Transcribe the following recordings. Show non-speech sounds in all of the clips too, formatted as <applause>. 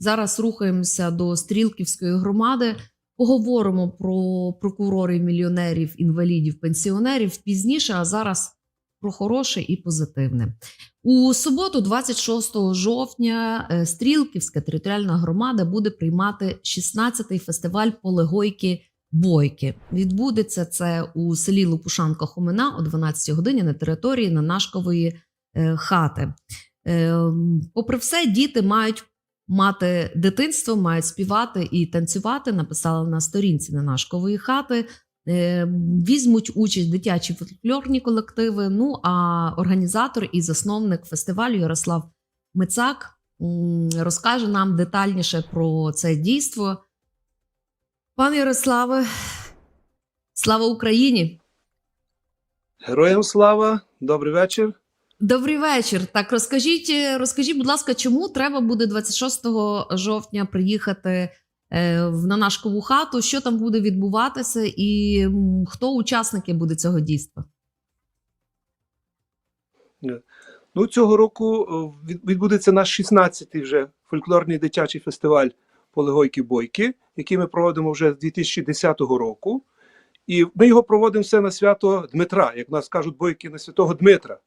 Зараз рухаємося до Стрілківської громади. Поговоримо про прокурорів, мільйонерів, інвалідів, пенсіонерів пізніше, а зараз про хороше і позитивне. У суботу, 26 жовтня, е, Стрілківська територіальна громада буде приймати 16-й фестиваль Полегойки Бойки. Відбудеться це у селі Лопушанка Хомина о 12 годині на території Нанашкової е, хати. Е, Попри все, діти мають мати дитинство, мають співати і танцювати. Написали на сторінці Нанашкової хати. Е, Візьмуть участь дитячі фольклорні колективи. Ну а організатор і засновник фестивалю Ярослав Мицак розкаже нам детальніше про це дійство. Пане Ярославе, слава Україні! Героям слава, добрий вечір. Добрий вечір. Так розкажіть, е, розкажіть, будь ласка, чому треба буде 26 жовтня приїхати е, в Нанашкову хату? Що там буде відбуватися, і хто учасники буде цього дійства? Ну, цього року е, відбудеться наш 16-й вже фольклорний дитячий фестиваль Полегойки Бойки, який ми проводимо вже з 2010 року. І ми його проводимо все на свято Дмитра, як нас кажуть бойки на святого Дмитра.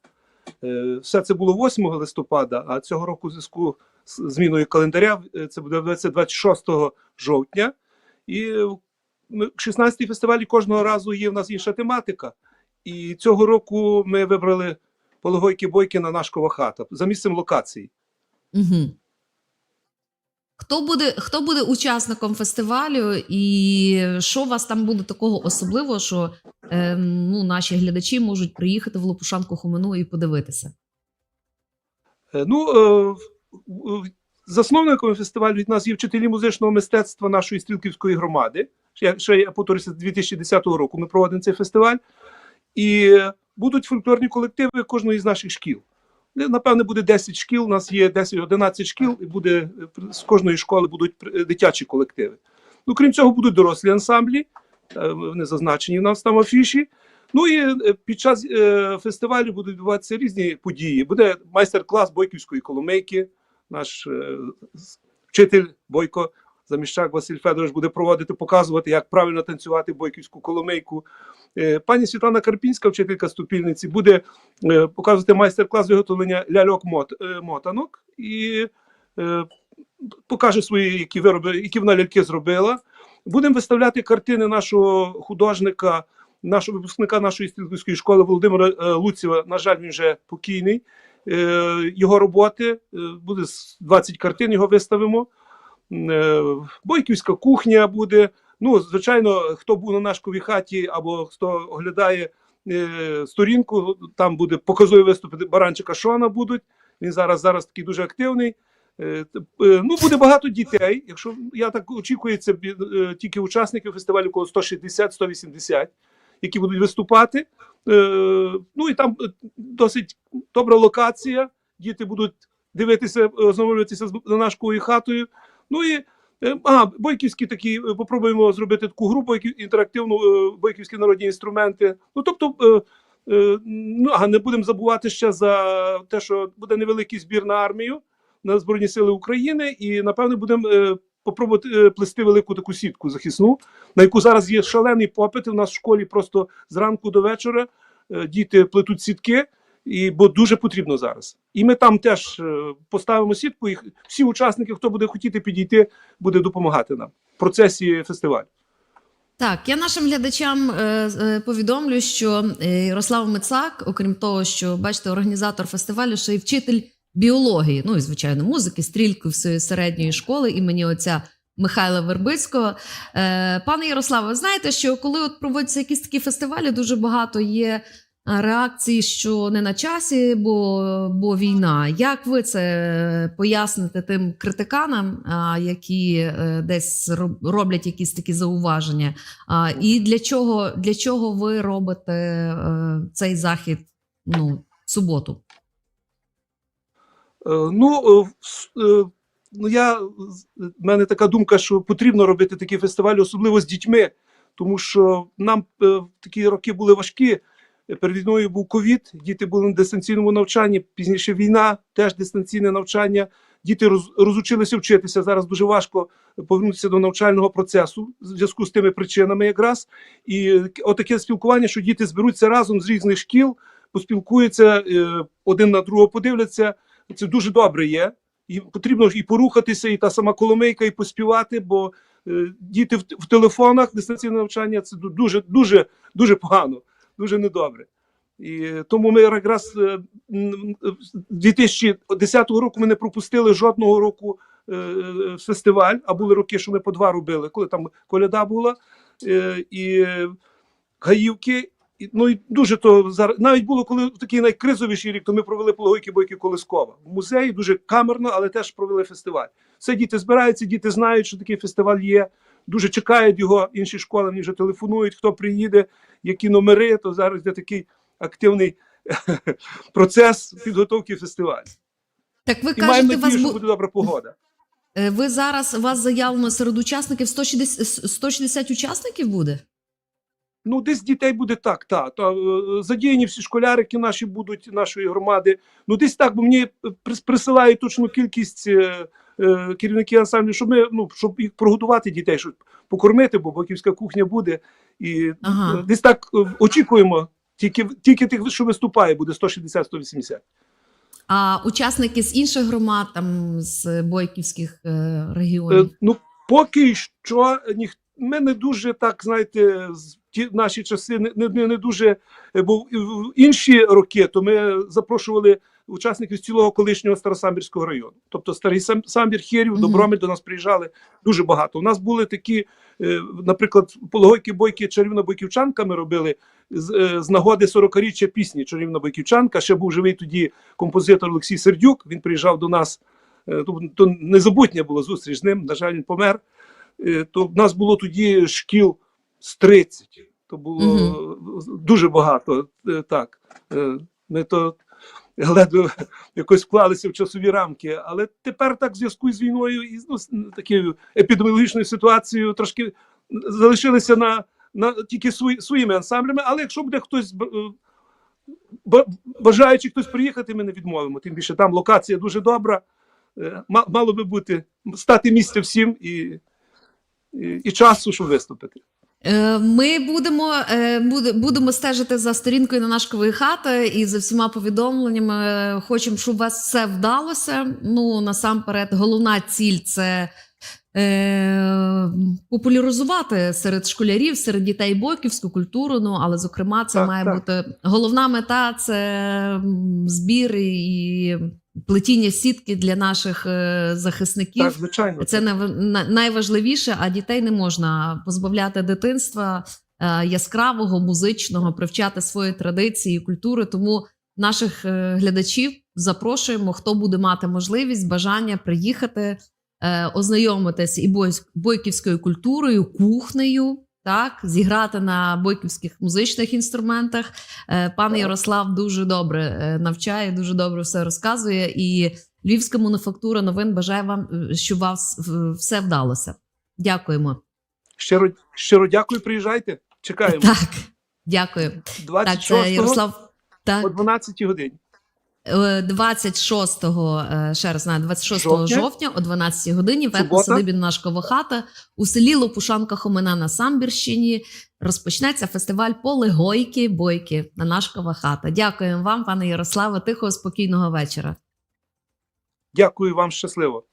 Е, Все це було 8 листопада, а цього року, у зв'язку з зміною календаря, е, це буде 26 жовтня. І е, 16-й фестивалі кожного разу є в нас інша тематика. І цього року ми вибрали пологойки Бойки на наш хата за місцем локації. Угу. Хто буде, хто буде учасником фестивалю, і що у вас там буде такого особливого, що е, ну, наші глядачі можуть приїхати в Лопушанку Хомину і подивитися? Е, Ну, е, засновниками фестивалю від нас є вчителі музичного мистецтва нашої стрілківської громади. Ще, я повторюся, з 2010 року ми проводимо цей фестиваль. І будуть фольклорні колективи кожної з наших шкіл. Е, Напевне, буде 10 шкіл, у нас є 10-11 шкіл, і буде е, з кожної школи будуть е, дитячі колективи. Ну, крім цього, будуть дорослі ансамблі, е, вони зазначені в нас там афіші. Ну і під час фестивалю будуть відбуватися різні події. Буде майстер-клас бойківської коломейки. Наш вчитель Бойко Заміщак Василь Федорович буде проводити, показувати, як правильно танцювати бойківську коломейку. Е, Пані Світлана Карпінська, вчителька ступільниці, буде е, показувати майстер-клас виготовлення ляльок мот, е, і покаже свої які вироби, які вона ляльки зробила. Будемо виставляти картини нашого художника, нашого випускника нашої стрілківської школи Володимира Луцєва. На жаль, він вже покійний. Його роботи буде 20 картин. Його виставимо. Е, Бойківська кухня буде. Ну, звичайно, хто був на нашковій хаті або хто оглядає е, сторінку, там буде показові виступи Баранчика Шона будуть. Він зараз зараз такий дуже активний. Е, е, Ну, буде багато дітей. Якщо я так очікується, е, тільки учасників фестивалю коло 160-180, які будуть виступати. Е, Ну і там е, досить добра локація. Діти будуть дивитися, ознайомлюватися з нашою хатою. Ну і е, а, бойківські такі, е, попробуємо зробити таку групу, інтерактивну е, бойківські народні інструменти. Ну тобто, ну а не будемо забувати ще за те, що буде невеликий збір на армію на Збройні Сили України, і напевне будемо попробувати плести велику таку сітку захисну, на яку зараз є шалений попит. У нас в школі просто зранку до вечора діти плетуть сітки. І бо дуже потрібно зараз, і ми там теж е, поставимо сітку. І всі учасники, хто буде хотіти підійти, буде допомагати нам в процесі фестивалю. Так, я нашим глядачам е, е, повідомлю, що Ярослав Мицак, окрім того, що бачите, організатор фестивалю, ще й вчитель біології, ну і звичайно, музики, стрільки всієї середньої школи імені отця Михайла Вербицького. Пане Ярославе, ви знаєте, що коли от проводяться якісь такі фестивалі, дуже багато є. Реакції, що не на часі, бо, бо війна. Як ви це поясните тим критиканам, які е, десь роб- роблять якісь такі зауваження? І для чого, для чого ви робите е, цей захід ну, в суботу? Е, Ну, ну я в мене така думка, що потрібно робити такі фестивалі, особливо з дітьми, тому що нам такі роки були важкі. Перед війною був ковід, діти були на дистанційному навчанні. Пізніше війна, теж дистанційне навчання. діти роз, розучилися вчитися. Зараз дуже важко повернутися до навчального процесу в зв'язку з тими причинами, якраз і отаке спілкування, що діти зберуться разом з різних шкіл, поспілкуються е, один на другого, подивляться. Це дуже добре є. І потрібно і порухатися, і та сама коломийка, і поспівати, бо е, діти в телефонах дистанційне навчання це дуже, дуже, дуже погано, дуже недобре. І тому ми якраз е, м, е, 2010 року ми не пропустили жодного року е, е, фестиваль, а були роки, що ми по два робили, коли там коляда була і гаївки. Ну і дуже то зараз навіть було, коли такий найкризовіший рік, то ми провели пологойки бойки Колискова в музеї, дуже камерно, але теж провели фестиваль. Все діти збираються, діти знають, що такий фестиваль є. Дуже чекають його. Інші школи мені вже телефонують, хто приїде, які номери. То зараз йде такий активний <laughs> процес підготовки фестивалю. Так ви І маємо кажете, надію, вас що буде добра погода. Е, ви зараз у вас заявлено серед учасників 160, 160 учасників буде? Ну, десь дітей буде так, так. Та, е, задіяні всі школярики наші будуть, нашої громади. Ну, десь так, бо мені прис- присилають точну кількість е, е, ансамблю, щоб ми, ну, щоб їх прогодувати дітей, щоб покормити, бо боківська кухня буде. І Ага. е, десь так е, очікуємо. Тільки, тільки тих, що виступає, буде 160-180. А учасники з інших громад, там з бойківських е, Е, регіонів? Ну, поки що ніх... ми не дуже так, знаєте, з ті наші часи не, не, не- дуже. е, Бо в інші роки то ми запрошували учасників з цілого колишнього Старосамбірського району. Тобто Старий Сам- Самбір, Херів. Добромель до нас приїжджали дуже багато. У нас були такі, е, наприклад, пологойки бойки чарівна бойківчанка ми робили з, е, з нагоди 40-річчя пісні Чарівна бойківчанка. Ще був живий тоді композитор Олексій Сердюк. Він приїжджав до нас. Е, То, незабутня була зустріч з ним. На жаль, він помер. То в нас було тоді шкіл з 30. То було е, дуже багато. Так. Ми то ледве якось вклалися в часові рамки. Але тепер так в зв'язку з війною і ну, такою епідеміологічною ситуацією трошки залишилися на, на тільки свої, своїми ансамблями. Але якщо буде хтось е, бажаючи хтось приїхати, ми не відмовимо. Тим більше там локація дуже добра. Е, Мало би бути стати місця всім і, і, і часу, щоб виступити. Е, Ми будемо, е, будемо стежити за сторінкою на нашкової хати і за всіма повідомленнями. Е, Хочемо, щоб у вас все вдалося. Ну, насамперед, головна ціль це е, популяризувати серед школярів, серед дітей бойківську культуру. Ну, але, зокрема, це Так, має так. бути головна мета це збір і плетіння сітки для наших е, захисників. Так, звичайно. Це найважливіше, а дітей не можна позбавляти дитинства е, яскравого, музичного, привчати свої традиції, культури. Тому наших е, глядачів запрошуємо, хто буде мати можливість, бажання приїхати, ознайомитися і бойківською культурою, кухнею. Так, зіграти на бойківських музичних інструментах. Е, Пан Ярослав дуже добре е, навчає, дуже добре все розказує. І Львівська мануфактура новин бажає вам, е, щоб вас все вдалося. Дякуємо. Щиро, щиро дякую, приїжджайте. Чекаємо. Так, дякую. Так, 26 це Ярослав. о Так, 12 годині. Е, 26, е, ще раз знаю, 26 Жовтня. жовтня о 12 годині в етносадибі Нашкова хата у селі Лопушанка Хомина на Самбірщині розпочнеться фестиваль Полегойки Бойки на Нашкова хата. Дякуємо вам, пане Ярославе. Тихого спокійного вечора. Дякую вам щасливо.